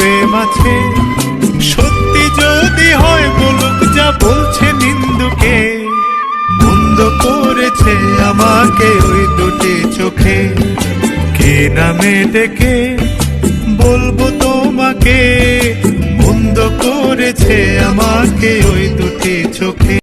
প্রেম আছে সত্যি যদি হয় বলুক যা বলছে নিন্দুকে বন্ধ করেছে আমাকে ওই দুটি চোখে। কে নামে ডেকে বলব তোমাকে বন্ধ করেছে আমাকে ওই দুটি চোখে।